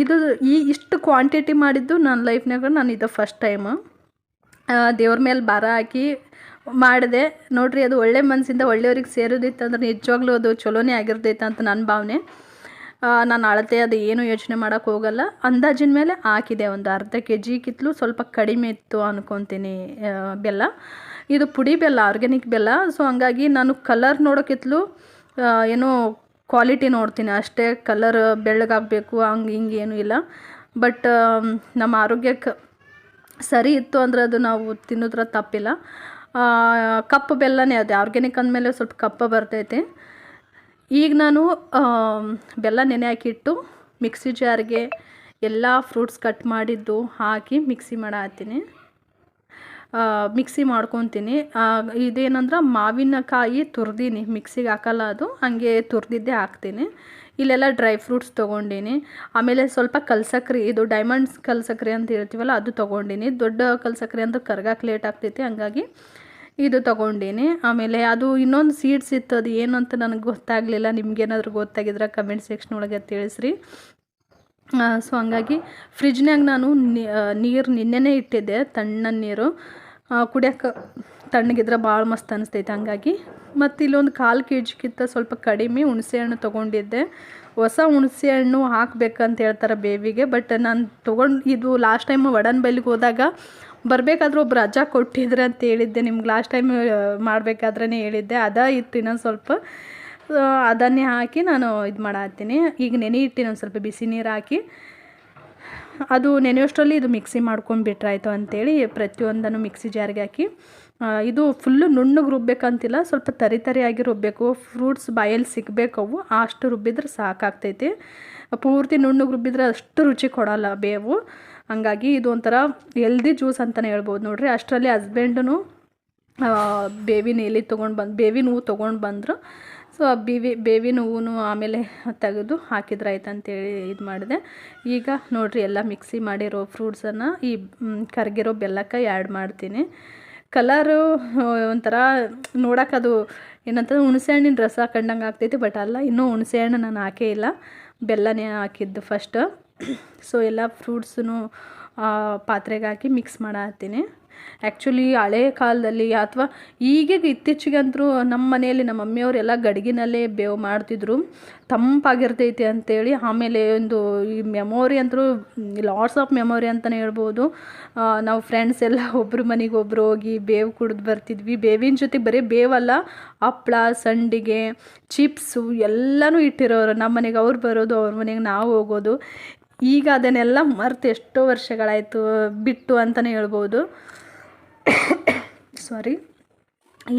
ಇದು ಈ ಇಷ್ಟು ಕ್ವಾಂಟಿಟಿ ಮಾಡಿದ್ದು ನನ್ನ ಲೈಫ್ನಾಗ ನಾನು ಇದು ಫಸ್ಟ್ ಟೈಮು ದೇವ್ರ ಮೇಲೆ ಭಾರ ಹಾಕಿ ಮಾಡಿದೆ. ನೋಡ್ರಿ, ಅದು ಒಳ್ಳೆ ಮನಸ್ಸಿಂದ ಒಳ್ಳೆಯವ್ರಿಗೆ ಸೇರೋದಿತ್ತು ಅಂದ್ರೆ ನಿಜವಾಗ್ಲೂ ಅದು ಚಲೋನೇ ಆಗಿರ್ತೈತೆ ಅಂತ ನನ್ನ ಭಾವನೆ. ನಾನು ಅಳತೆ ಅದು ಏನು ಯೋಚನೆ ಮಾಡೋಕ್ಕೆ ಹೋಗಲ್ಲ. ಅಂದಾಜಿನ ಮೇಲೆ ಹಾಕಿದೆ ಒಂದು ಅರ್ಧ ಕೆ ಜಿ ಕಿತ್ಲು ಸ್ವಲ್ಪ ಕಡಿಮೆ ಇತ್ತು ಅಂದ್ಕೊತೀನಿ ಬೆಲ್ಲ. ಇದು ಪುಡಿ ಬೆಲ್ಲ ಆರ್ಗ್ಯಾನಿಕ್ ಬೆಲ್ಲ. ಸೊ ಹಂಗಾಗಿ ನಾನು ಕಲರ್ ನೋಡೋಕ್ಕಿತ್ಲು ಏನೋ ಕ್ವಾಲಿಟಿ ನೋಡ್ತೀನಿ. ಅಷ್ಟೇ ಕಲರ್ ಬೆಳ್ಳಗಾಗಬೇಕು, ಹಂಗೆ ಹಿಂಗೆ ಏನೂ ಇಲ್ಲ. ಬಟ್ ನಮ್ಮ ಆರೋಗ್ಯಕ್ಕೆ ಸರಿ ಇತ್ತು ಅಂದರೆ ಅದು ನಾವು ತಿನ್ನೋದ್ರ ತಪ್ಪಿಲ್ಲ. ಕಪ್ಪು ಬೆಲ್ಲನೇ ಅದು. ಆರ್ಗ್ಯಾನಿಕ್ ಅಂದಮೇಲೆ ಸ್ವಲ್ಪ ಕಪ್ಪ ಬರ್ತೈತೆ. ಈಗ ನಾನು ಬೆಲ್ಲ ನೆನೆ ಹಾಕಿಟ್ಟು ಮಿಕ್ಸಿ ಜಾರ್ಗೆ ಎಲ್ಲ ಫ್ರೂಟ್ಸ್ ಕಟ್ ಮಾಡಿದ್ದು ಹಾಕಿ ಮಿಕ್ಸಿ ಮಾಡತ್ತೀನಿ ಮಿಕ್ಸಿ ಮಾಡ್ಕೊತೀನಿ. ಇದೇನಂದ್ರೆ ಮಾವಿನಕಾಯಿ ತುರ್ದೀನಿ. ಮಿಕ್ಸಿಗೆ ಹಾಕಲ್ಲ ಅದು. ಹಾಗೆ ತುರಿದಿದ್ದೇ ಹಾಕ್ತೀನಿ. ಇಲ್ಲೆಲ್ಲ ಡ್ರೈ ಫ್ರೂಟ್ಸ್ ತೊಗೊಂಡೀನಿ. ಆಮೇಲೆ ಸ್ವಲ್ಪ ಕಲ್ಸಕ್ರಿ, ಇದು ಡೈಮಂಡ್ಸ್ ಕಲ್ಸಕ್ರಿ ಅಂತ ಹೇಳ್ತೀವಲ್ಲ, ಅದು ತೊಗೊಂಡೀನಿ. ದೊಡ್ಡ ಕಲ್ಸಕ್ರಿ ಅಂದ್ರೆ ಕರ್ಗಕ್ಕೆ ಲೇಟ್ ಆಗ್ತೈತಿ, ಹಂಗಾಗಿ ಇದು ತೊಗೊಂಡೀನಿ. ಆಮೇಲೆ ಅದು ಇನ್ನೊಂದು ಸೀಡ್ಸ್ ಇತ್ತು, ಅದು ಏನು ಅಂತ ನನಗೆ ಗೊತ್ತಾಗಲಿಲ್ಲ. ನಿಮ್ಗೇನಾದ್ರೂ ಗೊತ್ತಾಗಿದ್ರೆ ಕಮೆಂಟ್ ಸೆಕ್ಷನ್ ಒಳಗೆ ತಿಳಿಸ್ರಿ. ಸೊ ಹಂಗಾಗಿ ಫ್ರಿಜ್ನಾಗ ನಾನು ನೀರು ನಿನ್ನೆನೇ ಇಟ್ಟಿದ್ದೆ ತಣ್ಣ ನೀರು. ಕುಡಿಯೋಕೆ ತಣ್ಣಗಿದ್ರೆ ಭಾಳ ಮಸ್ತ್ ಅನಿಸ್ತೈತೆ ಹಂಗಾಗಿ. ಮತ್ತು ಇಲ್ಲೊಂದು ಕಾಲು ಕೆ ಜಿಗಿಂತ ಸ್ವಲ್ಪ ಕಡಿಮೆ ಹುಣಸೆ ಹಣ್ಣು ತೊಗೊಂಡಿದ್ದೆ. ಹೊಸ ಹುಣಸೆ ಹಣ್ಣು ಹಾಕಬೇಕಂತ ಹೇಳ್ತಾರೆ ಬೇವಿಗೆ ಬಟ್ ನಾನು ತೊಗೊಂಡು ಇದು ಲಾಸ್ಟ್ ಟೈಮ್ ವಡನ್ ಬೈಲಿಗೆ ಹೋದಾಗ ಬರಬೇಕಾದ್ರೂ ಒಬ್ರು ಅಜ್ಜ ಕೊಟ್ಟಿದ್ರೆ ಅಂತ ಹೇಳಿದ್ದೆ. ನಿಮ್ಗೆ ಲಾಸ್ಟ್ ಟೈಮ್ ಮಾಡಬೇಕಾದ್ರೇ ಹೇಳಿದ್ದೆ. ಅದ ಇತ್ತು ಇನ್ನೊಂದು ಸ್ವಲ್ಪ. ಅದನ್ನೇ ಹಾಕಿ ನಾನು ಇದು ಮಾಡತ್ತೀನಿ. ಈಗ ನೆನೆ ಇಟ್ಟಿನ ಒಂದು ಸ್ವಲ್ಪ ಬಿಸಿ ನೀರು ಹಾಕಿ. ಅದು ನೆನೆಯೋಷ್ಟರಲ್ಲಿ ಇದು ಮಿಕ್ಸಿ ಮಾಡ್ಕೊಂಡ್ಬಿಟ್ರಾಯ್ತು ಅಂತೇಳಿ ಪ್ರತಿಯೊಂದನ್ನು ಮಿಕ್ಸಿ ಜಾರ್ಗೆ ಹಾಕಿ ಇದು ಫುಲ್ಲು ನುಣ್ಣಗೆ ರುಬ್ಬೇಕಂತಿಲ್ಲ, ಸ್ವಲ್ಪ ತರಿ ತರಿಯಾಗಿ ರುಬ್ಬಬೇಕು ಫ್ರೂಟ್ಸ್ ಬಾಯಲ್ಲಿ ಸಿಗಬೇಕು ಅವು, ಅಷ್ಟು ರುಬ್ಬಿದ್ರೆ ಸಾಕಾಗ್ತೈತಿ. ಪೂರ್ತಿ ನುಣ್ಣಗೆ ರುಬ್ಬಿದ್ರೆ ಅಷ್ಟು ರುಚಿ ಕೊಡೋಲ್ಲ ಬೇವು. ಹಂಗಾಗಿ ಇದು ಒಂಥರ ಎಲ್ದಿ ಜ್ಯೂಸ್ ಅಂತಲೇ ಹೇಳ್ಬೋದು ನೋಡ್ರಿ. ಅಷ್ಟರಲ್ಲಿ ಹಸ್ಬೆಂಡನು ಬೇವಿನ ಎಲೆ ತೊಗೊಂಡು ಬಂದು, ಬೇವಿನ ಹೂವು ತೊಗೊಂಡು ಬಂದರು. ಸೊ ಆ ಬೇವಿ, ಬೇವಿನ ಹೂವು ಆಮೇಲೆ ತೆಗೆದು ಹಾಕಿದ್ರಾಯ್ತು ಅಂತೇಳಿ ಇದು ಮಾಡಿದೆ. ಈಗ ನೋಡಿರಿ ಎಲ್ಲ ಮಿಕ್ಸಿ ಮಾಡಿರೋ ಫ್ರೂಟ್ಸನ್ನು ಈ ಕರ್ಗಿರೋ ಬೆಲ್ಲಕ್ಕೆ ಆ್ಯಡ್ ಮಾಡ್ತೀನಿ. ಕಲರು ಒಂಥರ ನೋಡೋಕೆ ಅದು ಏನಂತ ಹುಣಸೆ ಹಣ್ಣಿನ ರಸ ಕಂಡಂಗೆ ಆಗ್ತೈತಿ, ಬಟ್ ಅಲ್ಲ, ಇನ್ನೂ ಹುಣಸೆ ಹಣ್ಣು ನಾನು ಹಾಕೇ ಇಲ್ಲ. ಬೆಲ್ಲನೇ ಹಾಕಿದ್ದು ಫಸ್ಟ್ ಸೊ ಎಲ್ಲ ಫ್ರೂಟ್ಸೂ ಪಾತ್ರೆಗೆ ಹಾಕಿ ಮಿಕ್ಸ್ ಮಾಡತ್ತೀನಿ. ಆ್ಯಕ್ಚುಲಿ ಹಳೆ ಕಾಲದಲ್ಲಿ ಅಥವಾ ಈಗೀಗ ಇತ್ತೀಚೆಗಂತರೂ ನಮ್ಮ ಮನೆಯಲ್ಲಿ ನಮ್ಮ ಮಮ್ಮಿಯವರೆಲ್ಲ ಗಡಿಗಿನಲ್ಲೇ ಬೇವು ಮಾಡ್ತಿದ್ರು. ತಂಪಾಗಿರ್ತೈತಿ ಅಂತೇಳಿ ಆಮೇಲೆ ಒಂದು ಈ ಮೆಮೊರಿ ಅಂತೂ ಲಾಟ್ಸ್ ಆಫ್ ಮೆಮೊರಿ ಅಂತಲೇ ಹೇಳ್ಬೋದು. ನಾವು ಫ್ರೆಂಡ್ಸ್ ಎಲ್ಲ ಒಬ್ಬರು ಮನೆಗೆ ಒಬ್ಬರು ಹೋಗಿ ಬೇವು ಕುಡಿದು ಬರ್ತಿದ್ವಿ. ಬೇವಿನ ಜೊತೆ ಬರೀ ಬೇವಲ್ಲ ಹಪ್ಪಳ ಸಂಡಿಗೆ ಚಿಪ್ಸು ಎಲ್ಲನೂ ಇಟ್ಟಿರೋರು. ನಮ್ಮ ಮನೆಗೆ ಅವ್ರು ಬರೋದು, ಅವ್ರ ಮನೆಗೆ ನಾವು ಹೋಗೋದು. ಈಗ ಅದನ್ನೆಲ್ಲ ಮರ್ತು ಎಷ್ಟೋ ವರ್ಷಗಳಾಯಿತು ಬಿಟ್ಟು ಅಂತಲೇ ಹೇಳ್ಬೋದು. <coughs> ಸಾರಿ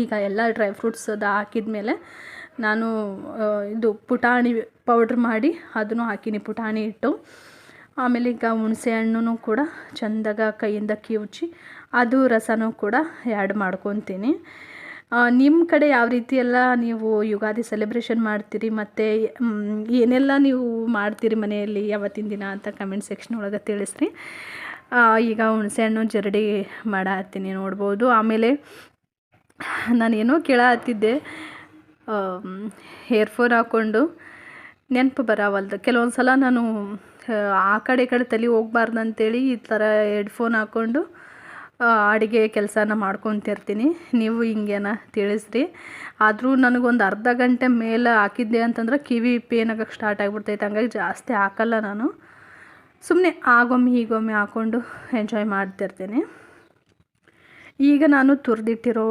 ಈಗ ಎಲ್ಲ ಡ್ರೈ ಫ್ರೂಟ್ಸ್ ಅದು ಹಾಕಿದ್ಮೇಲೆ ನಾನು ಇದು ಪುಟಾಣಿ ಪೌಡ್ರ್ ಮಾಡಿ ಅದನ್ನು ಹಾಕೀನಿ, ಪುಟಾಣಿ ಇಟ್ಟು ಆಮೇಲೆ ಈಗ ಹುಣಸೆ ಹಣ್ಣು ಕೂಡ ಚಂದಾಗ ಕೈಯಿಂದ ಕಿವುಚಿ ಅದು ರಸನೂ ಕೂಡ ಆ್ಯಡ್ ಮಾಡ್ಕೊತೀನಿ. ನಿಮ್ಮ ಕಡೆ ಯಾವ ರೀತಿ ಎಲ್ಲ ನೀವು ಯುಗಾದಿ ಸೆಲೆಬ್ರೇಷನ್ ಮಾಡ್ತೀರಿ ಮತ್ತು ಏನೆಲ್ಲ ನೀವು ಮಾಡ್ತೀರಿ ಮನೆಯಲ್ಲಿ, ಯಾವತ್ತಿನ ದಿನ ಅಂತ ಕಮೆಂಟ್ ಸೆಕ್ಷನ್ ಒಳಗೆ ತಿಳಿಸ್ರಿ. ಈಗ ಹುಣಸೆಹಣ್ಣು ಜರಡಿ ಮಾಡತ್ತೀನಿ ನೋಡ್ಬೋದು. ಆಮೇಲೆ ನಾನೇನೋ ಕೇಳತ್ತಿದ್ದೆ ಹೇರ್ಫೋನ್ ಹಾಕ್ಕೊಂಡು ನೆನಪು ಬರವಲ್ದು. ಕೆಲವೊಂದು ಸಲ ನಾನು ಆ, ಆ ಕಡೆ ಈ ಕಡೆ ತಲೆ ಹೋಗ್ಬಾರ್ದು ಅಂತೇಳಿ ಈ ಥರ ಹೆಡ್ಫೋನ್ ಹಾಕ್ಕೊಂಡು ಅಡುಗೆ ಕೆಲಸನ ಮಾಡ್ಕೊತಿರ್ತೀನಿ. ನೀವು ಹಿಂಗೇನ ತಿಳಿಸ್ರಿ. ಆದರೂ ನನಗೊಂದು ಅರ್ಧ ಗಂಟೆ ಮೇಲೆ ಹಾಕಿದ್ದೆ ಅಂತಂದ್ರೆ ಕಿವಿ ಪೇನ್ ಆಗಕ್ಕೆ ಸ್ಟಾರ್ಟ್ ಆಗಿಬಿಡ್ತೈತೆ. ಹಂಗಾಗಿ ಜಾಸ್ತಿ ಹಾಕಲ್ಲ ನಾನು. ಸುಮ್ಮನೆ ಆಗೊಮ್ಮೆ ಹೀಗೊಮ್ಮೆ ಹಾಕ್ಕೊಂಡು ಎಂಜಾಯ್ ಮಾಡ್ತಿರ್ತೀನಿ ಈಗ ನಾನು ತುರಿದಿಟ್ಟಿರೋ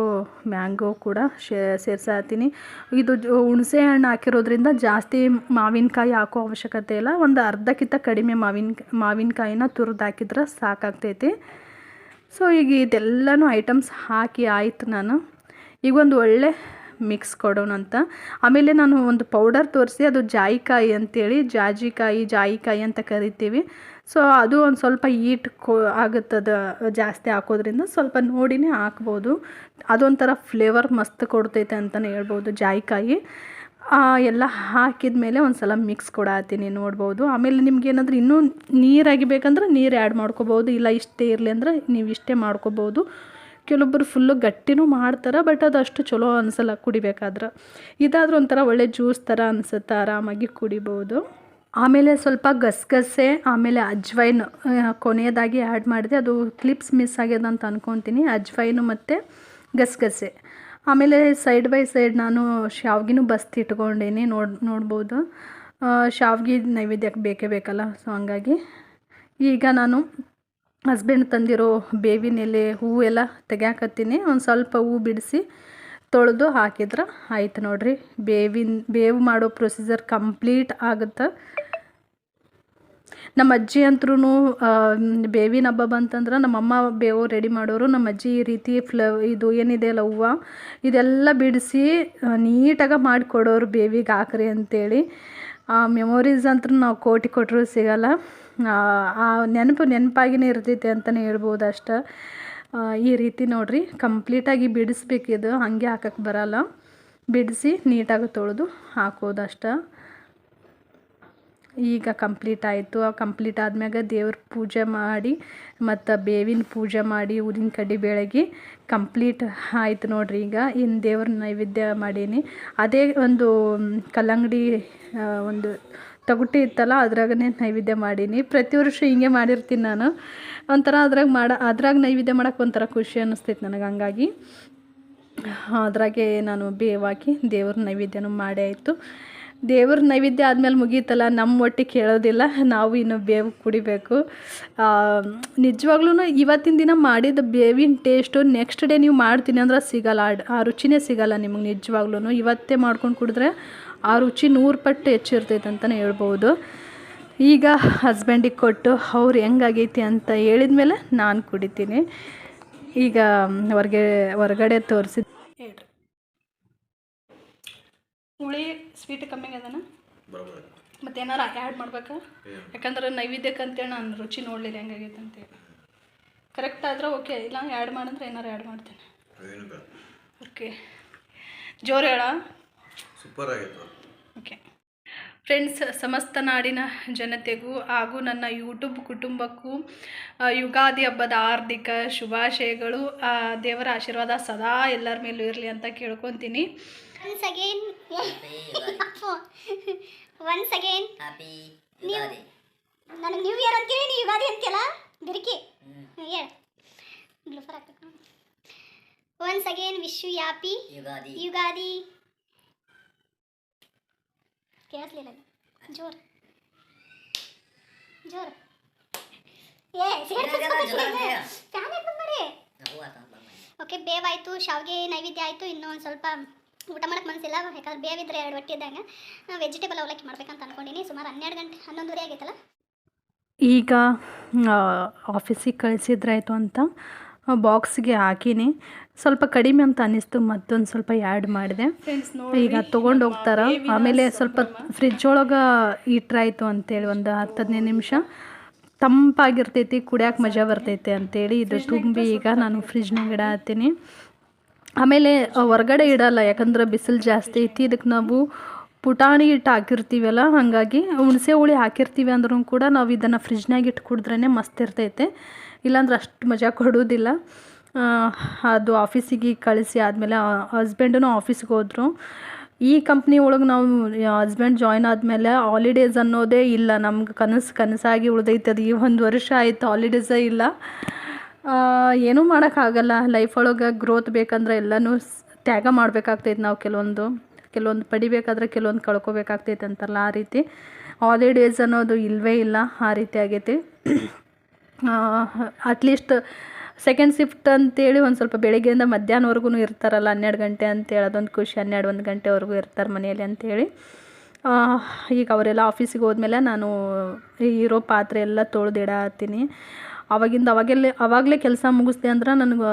ಮ್ಯಾಂಗೋ ಕೂಡ ಶೇ, ಸೇರ್ಸಾತೀನಿ. ಇದು ಹುಣಸೆ ಹಣ್ಣು ಹಾಕಿರೋದ್ರಿಂದ ಜಾಸ್ತಿ ಮಾವಿನಕಾಯಿ ಹಾಕೋ ಅವಶ್ಯಕತೆ ಇಲ್ಲ. ಒಂದು ಅರ್ಧಕ್ಕಿಂತ ಕಡಿಮೆ ಮಾವಿನ ಮಾವಿನಕಾಯಿನ ತುರಿದು ಹಾಕಿದ್ರೆ ಸಾಕಾಗ್ತೈತಿ. ಸೊ, ಈಗ ಇದೆಲ್ಲನೂ ಐಟಮ್ಸ್ ಹಾಕಿ ಆಯಿತು ನಾನು. ಈಗ ಒಂದು ಒಳ್ಳೆ ಮಿಕ್ಸ್ ಕೊಡೋಣ ಅಂತ. ಆಮೇಲೆ ನಾನು ಒಂದು ಪೌಡರ್ ತೋರಿಸಿ, ಅದು ಜಾಯಿಕಾಯಿ ಅಂತೇಳಿ, ಜಾಜಿಕಾಯಿ, ಜಾಯಿಕಾಯಿ ಅಂತ ಕರಿತೀವಿ. ಸೊ ಅದು ಒಂದು ಸ್ವಲ್ಪ ಈಟ್ ಕೊ ಆಗುತ್ತದ ಜಾಸ್ತಿ ಹಾಕೋದ್ರಿಂದ ಸ್ವಲ್ಪ ನೋಡಿನೇ ಹಾಕ್ಬೋದು. ಅದೊಂಥರ ಫ್ಲೇವರ್ ಮಸ್ತ್ ಕೊಡ್ತೈತೆ ಅಂತಲೇ ಹೇಳ್ಬೋದು ಜಾಯಿಕಾಯಿ. ಎಲ್ಲ ಹಾಕಿದ ಮೇಲೆ ಒಂದು ಸಲ ಮಿಕ್ಸ್ ಕೊಡತ್ತೀನಿ ನೋಡ್ಬೋದು. ಆಮೇಲೆ ನಿಮ್ಗೆ ಏನಾದರೂ ಇನ್ನೂ ನೀರಾಗಿ ಬೇಕಂದ್ರೆ ನೀರು ಆ್ಯಡ್ ಮಾಡ್ಕೋಬೋದು, ಇಲ್ಲ ಇಷ್ಟೇ ಇರಲಿ ಅಂದ್ರೆ ನೀವು ಇಷ್ಟೇ ಮಾಡ್ಕೋಬೋದು. ಕೆಲವೊಬ್ಬರು ಫುಲ್ಲು ಗಟ್ಟಿನೂ ಮಾಡ್ತಾರೆ ಬಟ್ ಅದು ಅಷ್ಟು ಚಲೋ ಅನಿಸಲ್ಲ ಕುಡಿಬೇಕಾದ್ರೆ. ಇದಾದ್ರೂ ಒಂಥರ ಒಳ್ಳೆ ಜ್ಯೂಸ್ ಥರ ಅನಿಸುತ್ತೆ, ಆರಾಮಾಗಿ ಕುಡಿಬೋದು. ಆಮೇಲೆ ಸ್ವಲ್ಪ ಗಸಗಸೆ, ಆಮೇಲೆ ಅಜ್ವೈನ್ ಕೊನೆಯದಾಗಿ ಆ್ಯಡ್ ಮಾಡಿದೆ. ಅದು ಕ್ಲಿಪ್ಸ್ ಮಿಸ್ ಆಗ್ಯದ ಅಂತ ಅಂದ್ಕೊತೀನಿ ಅಜ್ವೈನು ಮತ್ತು ಗಸಗಸೆ. ಆಮೇಲೆ ಸೈಡ್ ಬೈ ಸೈಡ್ ನಾನು ಶಾವ್ಗಿನೂ ಬಸ್ತಿ ಇಟ್ಕೊಂಡೇನಿ, ನೋಡ್, ನೋಡ್ಬೋದು. ಶಾವ್ಗೆ ನೈವೇದ್ಯಕ್ಕೆ ಬೇಕೇ ಬೇಕಲ್ಲ ಸೊ ಹಂಗಾಗಿ ಈಗ ನಾನು ಹಸ್ಬೆಂಡ್ ತಂದಿರೋ ಬೇವಿನ ಎಲೆ ಹೂವು ಎಲ್ಲ ತೆಗ್ಯಾಕತ್ತೀನಿ. ಒಂದು ಸ್ವಲ್ಪ ಹೂ ಬಿಡಿಸಿ ತೊಳೆದು ಹಾಕಿದ್ರೆ ಆಯ್ತು ನೋಡಿರಿ. ಬೇವಿನ, ಬೇವು ಮಾಡೋ ಪ್ರೊಸೀಜರ್ ಕಂಪ್ಲೀಟ್ ಆಗುತ್ತೆ. ನಮ್ಮ ಅಜ್ಜಿ ಅಂತ್ರೂ ಬೇವಿನ ಹಬ್ಬ ಬಂತಂದ್ರೆ ನಮ್ಮಮ್ಮ ಬೇವು ರೆಡಿ ಮಾಡೋರು. ನಮ್ಮ ಅಜ್ಜಿ ಈ ರೀತಿ ಫ್ಲವ್ ಇದು ಏನಿದೆ ಅಲ್ಲ ಹೂವು, ಇದೆಲ್ಲ ಬಿಡಿಸಿ ನೀಟಾಗಿ ಮಾಡಿಕೊಡೋರು ಬೇವಿಗೆ ಹಾಕ್ರಿ ಅಂತೇಳಿ. ಆ ಮೆಮೊರೀಸ್ ಅಂತೂ ನಾವು ಕೋಟಿ ಕೊಟ್ಟರು ಸಿಗಲ್ಲ. ಆ, ಆ ನೆನಪು ನೆನಪಾಗಿನೇ ಇರ್ತೈತೆ ಅಂತಲೇ ಹೇಳ್ಬೋದು ಅಷ್ಟೆ. ಈ ರೀತಿ ನೋಡಿರಿ ಕಂಪ್ಲೀಟಾಗಿ ಬಿಡಿಸ್ಬೇಕಿದು ಹಾಗೆ ಹಾಕಕ್ಕೆ ಬರಲ್ಲ. ಬಿಡಿಸಿ ನೀಟಾಗಿ ತೊಳೆದು ಹಾಕೋದಷ್ಟೆ ಈಗ ಕಂಪ್ಲೀಟ್ ಆಯಿತು. ಕಂಪ್ಲೀಟ್ ಆದ್ಮ್ಯಾಗ ದೇವ್ರ ಪೂಜೆ ಮಾಡಿ ಮತ್ತು ಬೇವಿನ ಪೂಜೆ ಮಾಡಿ ಊರಿನ ಕಡ್ಡಿ ಬೆಳಗ್ಗೆ ಕಂಪ್ಲೀಟ್ ಆಯ್ತು ನೋಡ್ರಿ ಈಗ. ಇನ್ನು ದೇವ್ರ ನೈವೇದ್ಯ ಮಾಡೀನಿ. ಅದೇ ಒಂದು ಕಲ್ಲಂಗಡಿ ಒಂದು ತಗುಟಿ ಇತ್ತಲ್ಲ, ಅದ್ರಾಗನೇ ನೈವೇದ್ಯ ಮಾಡೀನಿ. ಪ್ರತಿ ವರ್ಷ ಹಿಂಗೆ ಮಾಡಿರ್ತೀನಿ ನಾನು. ಒಂಥರ ಅದ್ರಾಗ ಮಾಡ, ಅದ್ರಾಗ ನೈವೇದ್ಯ ಮಾಡೋಕೆ ಒಂಥರ ಖುಷಿ ಅನ್ನಿಸ್ತೈತೆ ನನಗೆ ಹಂಗಾಗಿ. ಅದ್ರಾಗೆ ನಾನು ಬೇವು ಹಾಕಿ ದೇವ್ರ ನೈವೇದ್ಯನೂ ಮಾಡೇ ಆಯಿತು. ದೇವ್ರ ನೈವೇದ್ಯ ಆದಮೇಲೆ ಮುಗೀತಲ್ಲ ನಮ್ಮ ಒಟ್ಟಿಗೆ ಕೇಳೋದಿಲ್ಲ, ನಾವು ಇನ್ನು ಬೇವು ಕುಡಿಬೇಕು. ನಿಜವಾಗ್ಲೂ ಇವತ್ತಿನ ದಿನ ಮಾಡಿದ ಬೇವಿನ ಟೇಸ್ಟು ನೆಕ್ಸ್ಟ್ ಡೇ ನೀವು ಮಾಡ್ತೀನಿ ಅಂದ್ರೆ ಸಿಗಲ್ಲ. ಆ ರುಚಿನೇ ಸಿಗಲ್ಲ ನಿಮಗೆ ನಿಜವಾಗ್ಲೂ ಇವತ್ತೇ ಮಾಡ್ಕೊಂಡು ಕುಡಿದ್ರೆ ಆ ರುಚಿ ನೂರು ಪಟ್ಟು ಹೆಚ್ಚಿರ್ತೈತೆ ಅಂತಲೇ ಹೇಳ್ಬೋದು. ಈಗ ಹಸ್ಬೆಂಡಿಗೆ ಕೊಟ್ಟು ಅವ್ರು ಹೆಂಗಾಗೈತಿ ಅಂತ ಹೇಳಿದ ಮೇಲೆ ನಾನು ಕುಡಿತೀನಿ. ಈಗ ಹೊರಗೆ ಹೊರಗಡೆ ತೋರಿಸಿ ಹೇಳ್ರಿ. ಹುಳಿ ಸ್ವೀಟ್ ಕಮ್ಮಿ ಅದನ? ಮತ್ತು ಮತ್ತೆ ಏನಾರು ಆ್ಯಡ್ ಮಾಡ್ಬೇಕಾ? ಯಾಕಂದ್ರೆ ನೈವೇದ್ಯಕ್ಕೆ ಅಂತೇಳಿ ನಾನು ರುಚಿ ನೋಡಲಿಲ್ಲ ಹೆಂಗಾಗೈತೆ ಅಂತೇಳಿ ಕರೆಕ್ಟ್ ಆದ್ರೆ ಓಕೆ ಇಲ್ಲ ಆ್ಯಡ್ ಮಾಡಂದ್ರೆ ಏನಾರು ಆ್ಯಡ್ ಮಾಡ್ತೇನೆ. ಓಕೆ ಜೋರು ಹೇಳ. ಸೂಪರ್ ಆಗಿತ್ತು ಓಕೆ ಫ್ರೆಂಡ್ಸ್ ಸಮಸ್ತ ನಾಡಿನ ಜನತೆಗೂ ಹಾಗೂ ನನ್ನ ಯೂಟ್ಯೂಬ್ ಕುಟುಂಬಕ್ಕೂ ಯುಗಾದಿ ಹಬ್ಬದ ಹಾರ್ದಿಕ ಶುಭಾಶಯಗಳು. ಆ, ದೇವರ ಆಶೀರ್ವಾದ ಸದಾ ಎಲ್ಲರ ಮೇಲೂ ಇರಲಿ ಅಂತ ಕೇಳ್ಕೊತೀನಿ. ನೀವು ನನಗೆ ನ್ಯೂ ಇಯರ್ ಅಂತೀವಿ ನೀವು ಯುಗಾದಿ ಅಂತೀಯಲ್ಲ? ಬಿರಿಕಿ. ಹೇಳ ಗ್ಲೂಫರ್ ಹಾಕ್ಬೇಕು. Once again wish you happy Ugadi. Ugadi ಕೇಳಿಸ್ಲಿಲ್ಲ ಜೋರು. ಜೋರು. ಏ? ಫ್ಯಾನ್ ಮಾಡಿ. ಓಕೆ ಬೇವಾಯಿತು ಶಾವಿಗೆ ನೈವೇದ್ಯ ಆಯಿತು ಇನ್ನೂ ಒಂದು ಸ್ವಲ್ಪ ಊಟ ಮಾಡಕ್ಕೆ ಮನಸ್ಸಿಲ್ಲ ಯಾಕಂದ್ರೆ ಬೇವಿದ್ರೆ ಎರಡು ಹೊಟ್ಟೆ ಇದ್ದಂಗೆ. ವೆಜಿಟೇಬಲ್ ಅವಲಕ್ಕಿ ಮಾಡ್ಬೇಕಂತ ಅನ್ಕೊಂಡಿನಿ. ಸುಮಾರು ಹನ್ನೆರಡು ಗಂಟೆ ಹನ್ನೊಂದುವರೆ ಆಗೈತಲ್ಲ? ಈಗ ಆಫೀಸಿಗೆ ಕಳಿಸಿದ್ರಾಯ್ತು ಅಂತ ಬಾಕ್ಸ್ಗೆ ಹಾಕೀನಿ. ಸ್ವಲ್ಪ ಕಡಿಮೆ ಅಂತ ಅನ್ನಿಸ್ತು ಮತ್ತೊಂದು ಸ್ವಲ್ಪ ಆ್ಯಡ್ ಮಾಡಿದೆ. ಈಗ ತೊಗೊಂಡು ಹೋಗ್ತಾರ. ಆಮೇಲೆ ಸ್ವಲ್ಪ ಫ್ರಿಜ್ ಒಳಗೆ ಇಟ್ರಾಯ್ತು ಅಂತೇಳಿ ಒಂದು ಹತ್ತು ಹದಿನೈದು ನಿಮಿಷ. ತಂಪಾಗಿರ್ತೈತಿ ಕುಡಿಯೋಕೆ ಮಜಾ ಬರ್ತೈತೆ ಅಂತೇಳಿ ಇದು ತುಂಬಿ ಈಗ ನಾನು ಫ್ರಿಜ್ನಾಗ ಇಡತ್ತೀನಿ ಆಮೇಲೆ ಹೊರಗಡೆ ಇಡಲ್ಲ ಯಾಕಂದ್ರೆ ಬಿಸಿಲು ಜಾಸ್ತಿ ಐತಿ. ಇದಕ್ಕೆ ನಾವು ಪುಟಾಣಿ ಹಿಟ್ಟು ಹಾಕಿರ್ತೀವಲ್ಲ ಹಾಗಾಗಿ ಹುಣಸೆ ಹುಳಿ ಹಾಕಿರ್ತೀವಿ ಅಂದ್ರೂ ಕೂಡ ನಾವು ಇದನ್ನು ಫ್ರಿಜ್ನಾಗ ಇಟ್ಟು ಕುಡಿದ್ರೇ ಮಸ್ತ್ ಇರ್ತೈತೆ. ಇಲ್ಲಾಂದ್ರೆ ಅಷ್ಟು ಮಜಾ ಕೊಡೋದಿಲ್ಲ. ಅದು ಆಫೀಸಿಗೆ ಕಳಿಸಿ ಆದಮೇಲೆ ಹಸ್ಬೆಂಡೂ ಆಫೀಸ್ಗೆ ಹೋದರು. ಈ ಕಂಪ್ನಿ ಒಳಗೆ ನಾವು ಹಸ್ಬೆಂಡ್ ಜಾಯ್ನ್ ಆದಮೇಲೆ ಹಾಲಿಡೇಸ್ ಅನ್ನೋದೇ ಇಲ್ಲ. ನಮ್ಗೆ ಕನಸು, ಕನಸಾಗಿ ಉಳ್ದೈತದು. ಈ ಒಂದು ವರ್ಷ ಆಯಿತು ಹಾಲಿಡೇಸೇ ಇಲ್ಲ. ಏನೂ ಮಾಡೋಕ್ಕಾಗಲ್ಲ ಲೈಫ್ ಒಳಗೆ ಗ್ರೋತ್ ಬೇಕಂದ್ರೆ ಎಲ್ಲನೂ ತ್ಯಾಗ ಮಾಡಬೇಕಾಗ್ತೈತೆ ನಾವು ಕೆಲವೊಂದು. ಕೆಲವೊಂದು ಪಡಿಬೇಕಾದ್ರೆ ಕೆಲವೊಂದು ಕಳ್ಕೊಬೇಕಾಗ್ತೈತೆ ಅಂತಾರಲ್ಲ ಆ ರೀತಿ. ಹಾಲಿಡೇಸ್ ಅನ್ನೋದು ಇಲ್ಲವೇ ಇಲ್ಲ. ಆ ರೀತಿ ಆಗೈತಿ. ಅಟ್ಲೀಸ್ಟ್ ಸೆಕೆಂಡ್ ಶಿಫ್ಟ್ ಅಂತೇಳಿ ಒಂದು ಸ್ವಲ್ಪ ಬೆಳಿಗ್ಗೆಯಿಂದ ಮಧ್ಯಾಹ್ನವರೆಗೂ ಇರ್ತಾರಲ್ಲ, ಹನ್ನೆರಡು ಗಂಟೆ ಅಂತೇಳಿ, ಅದೊಂದು ಖುಷಿ ಹನ್ನೆರಡು ಒಂದು ಗಂಟೆವರೆಗೂ ಇರ್ತಾರೆ ಮನೆಯಲ್ಲಿ ಅಂಥೇಳಿ ಈಗ ಅವರೆಲ್ಲ ಆಫೀಸಿಗೆ ಹೋದ್ಮೇಲೆ ನಾನು ಇರೋ ಪಾತ್ರೆ ಎಲ್ಲ ತೊಳೆದಿಡತ್ತೀನಿ ಅವಾಗಿಂದ ಅವಾಗೆಲ್ಲ, ಅವಾಗಲೇ ಕೆಲಸ ಮುಗಿಸ್ದೆ ಅಂದ್ರೆ ನನಗೆ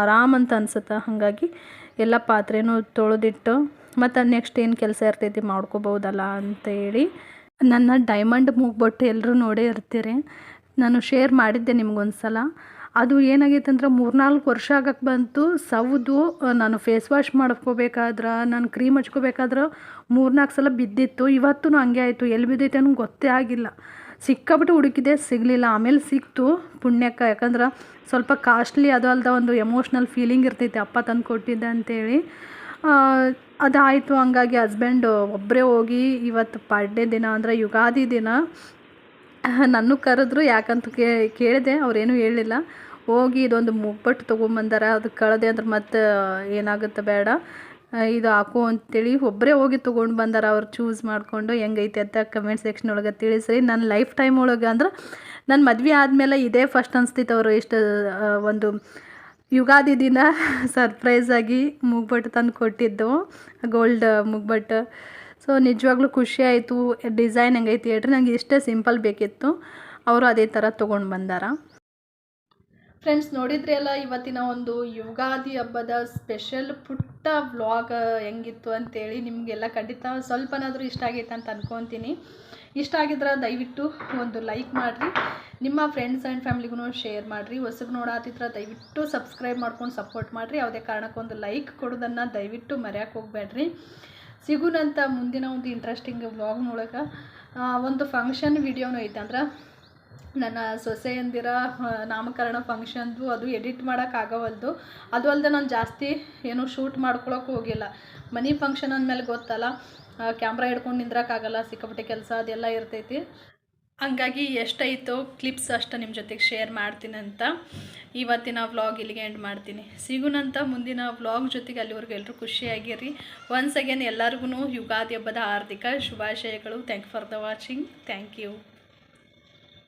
ಆರಾಮ್ ಅಂತ ಅನ್ಸುತ್ತೆ. ಹಾಗಾಗಿ ಎಲ್ಲ ಪಾತ್ರೆನೂ ತೊಳೆದಿಟ್ಟು ಮತ್ತು ನೆಕ್ಸ್ಟ್ ಏನು ಕೆಲಸ ಇರ್ತೈತಿ ಮಾಡ್ಕೋಬೋದಲ್ಲ ಅಂತೇಳಿ. ನನ್ನ ಡೈಮಂಡ್ ಮೂಗ್ಬೊಟ್ಟು ಎಲ್ಲರೂ ನೋಡೇ ಇರ್ತೀರಿ. ನಾನು ಶೇರ್ ಮಾಡಿದ್ದೆ ನಿಮ್ಗೊಂದು ಸಲ ಅದು ಏನಾಗೈತೆ ಅಂದ್ರೆ ಮೂರ್ನಾಲ್ಕು ವರ್ಷ ಆಗಕ್ಕೆ ಬಂತು. ಸವ್ದು ನಾನು ಫೇಸ್ ವಾಶ್ ಮಾಡ್ಕೋಬೇಕಾದ್ರೆ, ನಾನು ಕ್ರೀಮ್ ಹಚ್ಕೋಬೇಕಾದ್ರೆ ಮೂರ್ನಾಲ್ಕು ಸಲ ಬಿದ್ದಿತ್ತು. ಇವತ್ತು ಹಂಗೆ ಆಯಿತು. ಎಲ್ಲಿ ಬಿದ್ದೈತೆ ಅನ್ನೋ ಗೊತ್ತೇ ಆಗಿಲ್ಲ. ಸಿಕ್ಕಾಬಿಟ್ಟು ಹುಡುಕಿದೆ ಸಿಗಲಿಲ್ಲ. ಆಮೇಲೆ ಸಿಕ್ತು ಪುಣ್ಯಕ್ಕೆ. ಯಾಕಂದ್ರೆ ಸ್ವಲ್ಪ ಕಾಸ್ಟ್ಲಿ ಅದು ಅಲ್ದ ಒಂದು ಎಮೋಷ್ನಲ್ ಫೀಲಿಂಗ್ ಇರ್ತೈತೆ. ಅಪ್ಪ ತಂದು ಕೊಟ್ಟಿದ್ದೆ ಅಂತೇಳಿ. ಅದಾಯಿತು. ಹಂಗಾಗಿ ಹಸ್ಬೆಂಡ್ ಒಬ್ಬರೇ ಹೋಗಿ ಇವತ್ತು ಪಾಡ್ಡೆ ದಿನ ಅಂದರೆ ಯುಗಾದಿ ದಿನ. ನನ್ನ ಕರೆದ್ರು. ಯಾಕಂತ ಕೇಳಿದೆ. ಅವರೇನು ಹೇಳಿಲ್ಲ. ಹೋಗಿ ಇದೊಂದು ಮುಗ್ಬಟ್ಟು ತೊಗೊಂಬಂದಾರ, ಅದು ಕಳೆದೆ ಅಂದ್ರೆ ಮತ್ತೆ ಏನಾಗುತ್ತೆ ಬೇಡ. ಇದು ಹಾಕು ಅಂತೇಳಿ ಒಬ್ಬರೇ ಹೋಗಿ ತೊಗೊಂಡು ಬಂದಾರ, ಅವ್ರು ಚೂಸ್ ಮಾಡಿಕೊಂಡು. ಹೆಂಗೈತೆ ಅಂತ ಕಮೆಂಟ್ ಸೆಕ್ಷನ್ ಒಳಗೆ ತಿಳಿಸ್ರಿ. ನನ್ನ ಲೈಫ್ ಟೈಮ್ ಒಳಗೆ ಅಂದ್ರೆ ನನ್ನ ಮದುವೆ ಆದಮೇಲೆ ಇದೇ ಫಸ್ಟ್ ಅನಿಸ್ತಿತ್ತು ಅವರು ಇಷ್ಟು ಒಂದು ಯುಗಾದಿ ದಿನ <laughs> ಸರ್ಪ್ರೈಸಾಗಿ ಮುಗ್ಬಟ್ಟು ತಂದು ಕೊಟ್ಟಿದ್ದು ಗೋಲ್ಡ್ ಮುಗ್ಬಟ್ಟು. ಸೊ ನಿಜವಾಗ್ಲೂ ಖುಷಿ ಆಯಿತು. ಡಿಸೈನ್ ಹೆಂಗೈತಿ ಹೇಳ್ರಿ. ನನಗೆ ಇಷ್ಟೇ ಸಿಂಪಲ್ ಬೇಕಿತ್ತು. ಅವರು ಅದೇ ಥರ ತೊಗೊಂಡು ಬಂದಾರ. ಫ್ರೆಂಡ್ಸ್ ನೋಡಿದ್ರಿ ಎಲ್ಲ ಇವತ್ತಿನ ಒಂದು ಯುಗಾದಿ ಹಬ್ಬದ ಸ್ಪೆಷಲ್ ಪುಟ್ಟ ವ್ಲಾಗ್ ಹೆಂಗಿತ್ತು ಅಂತೇಳಿ ನಿಮಗೆಲ್ಲ ಖಂಡಿತ ಸ್ವಲ್ಪನಾದರೂ ಇಷ್ಟ ಆಗೈತೆ ಅಂತ ಅಂದ್ಕೊತೀನಿ ಇಷ್ಟ ಆಗಿದ್ರೆ ದಯವಿಟ್ಟು ಒಂದು ಲೈಕ್ ಮಾಡಿರಿ. ನಿಮ್ಮ ಫ್ರೆಂಡ್ಸ್ ಆ್ಯಂಡ್ ಫ್ಯಾಮಿಲಿಗೂ ಶೇರ್ ಮಾಡಿರಿ. ಹೊಸಗೆ ನೋಡಾತಿದ್ರೆ ದಯವಿಟ್ಟು ಸಬ್ಸ್ಕ್ರೈಬ್ ಮಾಡ್ಕೊಂಡು ಸಪೋರ್ಟ್ ಮಾಡಿರಿ. ಯಾವುದೇ ಕಾರಣಕ್ಕೊಂದು ಲೈಕ್ ಕೊಡೋದನ್ನು ದಯವಿಟ್ಟು ಮರೆಯೋಕೆ ಹೋಗ್ಬೇಡ್ರಿ. ಸಿಗುನಂತ ಮುಂದಿನ ಒಂದು ಇಂಟ್ರೆಸ್ಟಿಂಗ್ ವ್ಲಾಗ್ನೊಳಗೆ ಒಂದು ಫಂಕ್ಷನ್ ವಿಡಿಯೋನೂ ಐತೆ ಅಂದ್ರೆ ನನ್ನ ಸೊಸೆಯಂದಿರ ನಾಮಕರಣ ಫಂಕ್ಷನ್ದು ಅದು ಎಡಿಟ್ ಮಾಡೋಕ್ಕಾಗವಲ್ದು. ಅದು ಅಲ್ಲದೆ ನಾನು ಜಾಸ್ತಿ ಏನು ಶೂಟ್ ಮಾಡ್ಕೊಳಕ್ಕೆ ಹೋಗಿಲ್ಲ. ಮನೆ ಫಂಕ್ಷನ್ ಅಂದಮೇಲೆ ಗೊತ್ತಲ್ಲ ಕ್ಯಾಮ್ರಾ ಹಿಡ್ಕೊಂಡು ನಿಂದ್ರಕ್ಕಾಗಲ್ಲ, ಸಿಕ್ಕಾಪಟ್ಟೆ ಕೆಲಸ ಅದೆಲ್ಲ ಇರ್ತೈತಿ. ಹಂಗಾಗಿ ಎಷ್ಟೈತೋ ಕ್ಲಿಪ್ಸ್ ಅಷ್ಟು ನಿಮ್ಮ ಜೊತೆಗೆ ಶೇರ್ ಮಾಡ್ತೀನಿ ಅಂತ. ಇವತ್ತಿನ ವ್ಲಾಗ್ ಇಲ್ಲಿಗೆ ಎಂಡ್ ಮಾಡ್ತೀನಿ. ಸಿಗುನಂತ ಮುಂದಿನ ವ್ಲಾಗ್ ಜೊತೆಗೆ ಅಲ್ಲಿವರೆಗೂ ಎಲ್ಲರೂ ಖುಷಿಯಾಗಿರಿ. ಒನ್ಸ್ ಅಗೇನ್ ಎಲ್ಲರಿಗೂ ಯುಗಾದಿ ಹಬ್ಬದ ಹಾರ್ದಿಕ ಶುಭಾಶಯಗಳು. Thank for the watching thank you